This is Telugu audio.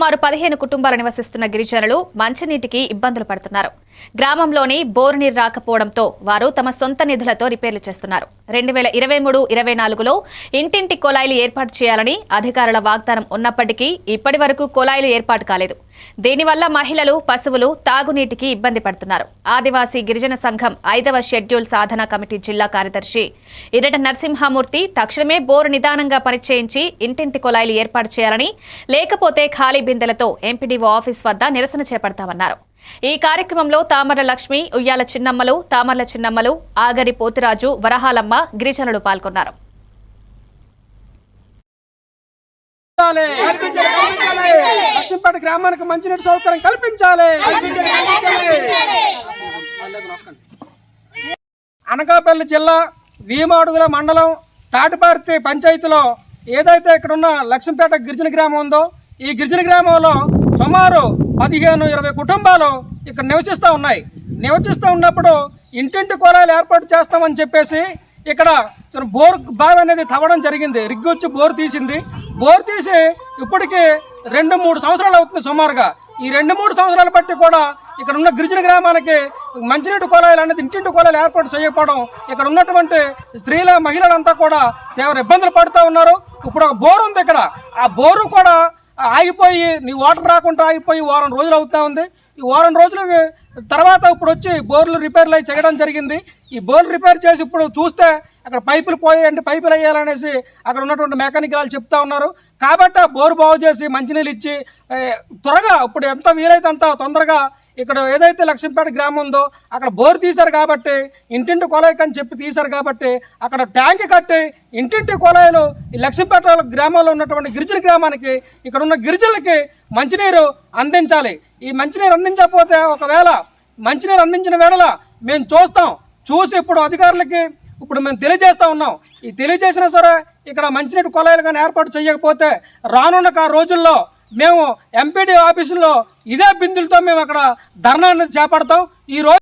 సుమారు పదిహేను కుటుంబాలు నివసిస్తున్న గిరిజనులు మంచినీటికి ఇబ్బందులు పడుతున్నారు. గ్రామంలోని బోరు నీరు రాకపోవడంతో వారు తమ సొంత నిధులతో రిపేర్లు చేస్తున్నారు. రెండు వేల ఇరవై మూడు ఇరవై నాలుగులో ఇంటింటి కొలాయిలు ఏర్పాటు చేయాలని అధికారుల వాగ్దానం ఉన్నప్పటికీ ఇప్పటి వరకు కొలాయిలు ఏర్పాటు కాలేదు. దీనివల్ల మహిళలు పశువులు తాగునీటికి ఇబ్బంది పడుతున్నారు. ఆదివాసీ గిరిజన సంఘం ఐదవ షెడ్యూల్ సాధన కమిటీ జిల్లా కార్యదర్శి ఇరట నరసింహమూర్తి తక్షణమే బోరు నిదానంగా పనిచేయించి ఇంటింటి కొలాయిలు ఏర్పాటు చేయాలని లేకపోతే ఖాళీ బిందెలతో ఎంపీడీఓ ఆఫీస్ వద్ద నిరసన చేపడతామన్నారు. ఈ కార్యక్రమంలో తామర లక్ష్మి ఉయ్యాల చిన్నమ్మలు తామర్ల చిన్నమ్మలు ఆగరి పోతురాజు వరహాలమ్మ గిరిజనులు పాల్గొన్నారు. లక్ష్మీపేట గ్రామానికి మంచినీటి సౌకర్యం కల్పించాలి. అనకాపల్లి జిల్లా భీమాడుగుల మండలం తాటిపార్తి పంచాయతీలో ఏదైతే ఇక్కడ ఉన్న లక్ష్మీపేట గిరిజన గ్రామం ఉందో ఈ గిరిజన గ్రామంలో సుమారు పదిహేను ఇరవై కుటుంబాలు ఇక్కడ నివసిస్తూ ఉన్నాయి. నివసిస్తూ ఉన్నప్పుడు ఇంటింటి కుళాయిలు ఏర్పాటు చేస్తామని చెప్పేసి ఇక్కడ బోర్ బావి అనేది తవ్వడం జరిగింది. రిగ్గొచ్చి బోర్ తీసింది. బోర్ తీసి ఇప్పటికీ రెండు మూడు సంవత్సరాలు అవుతుంది సుమారుగా. ఈ రెండు మూడు సంవత్సరాలు బట్టి కూడా ఇక్కడ ఉన్న గిరిజన గ్రామానికి మంచినీటి కుళాయిలు అనేది ఇంటింటి కుళాయిలు ఏర్పాటు చేయకపోవడం ఇక్కడ ఉన్నటువంటి స్త్రీల మహిళలంతా కూడా తీవ్ర ఇబ్బందులు పడుతూ ఉన్నారు. ఇప్పుడు ఒక బోరు ఉంది ఇక్కడ. ఆ బోరు కూడా ఆగిపోయి నీ ఓటర్ రాకుండా ఆగిపోయి వారం రోజులు అవుతా ఉంది. ఈ వారం రోజులు తర్వాత ఇప్పుడు వచ్చి బోర్లు రిపేర్లు అయి చేయడం జరిగింది. ఈ బోర్లు రిపేర్ చేసి ఇప్పుడు చూస్తే అక్కడ పైపులు పోయాయంటే పైపులు వేయాలనేసి అక్కడ ఉన్నటువంటి మెకానిక్ వాళ్ళు చెప్తా ఉన్నారు. కాబట్టి ఆ బాగు చేసి మంచినీళ్ళు ఇచ్చి త్వరగా ఇప్పుడు ఎంత వీలైతే అంత తొందరగా ఇక్కడ ఏదైతే లక్ష్మీపేట గ్రామం ఉందో అక్కడ బోర్ తీశారు కాబట్టి ఇంటింటి కొలాయికి అని చెప్పి తీశారు కాబట్టి అక్కడ ట్యాంక్ కట్టి ఇంటింటి కొలాయిలు ఈ లక్ష్మీపేట గ్రామంలో ఉన్నటువంటి గిరిజన గ్రామానికి ఇక్కడ ఉన్న గిరిజనులకి మంచినీరు అందించాలి. ఈ మంచినీరు అందించకపోతే ఒకవేళ మంచినీరు అందించిన వేళ మేము చూస్తాం. చూసి ఇప్పుడు అధికారులకి ఇప్పుడు మేము తెలియజేస్తా ఉన్నాం. ఈ తెలియజేసినా సరే ఇక్కడ మంచినీటి కొలాయిలు కానీ ఏర్పాటు చేయకపోతే రానున్న కా రోజుల్లో మేము ఎంపీడీ ఆఫీసులో ఇదే బిందులతో మేము అక్కడ ధర్నా అనేది చేపడతాం. ఈ రోజు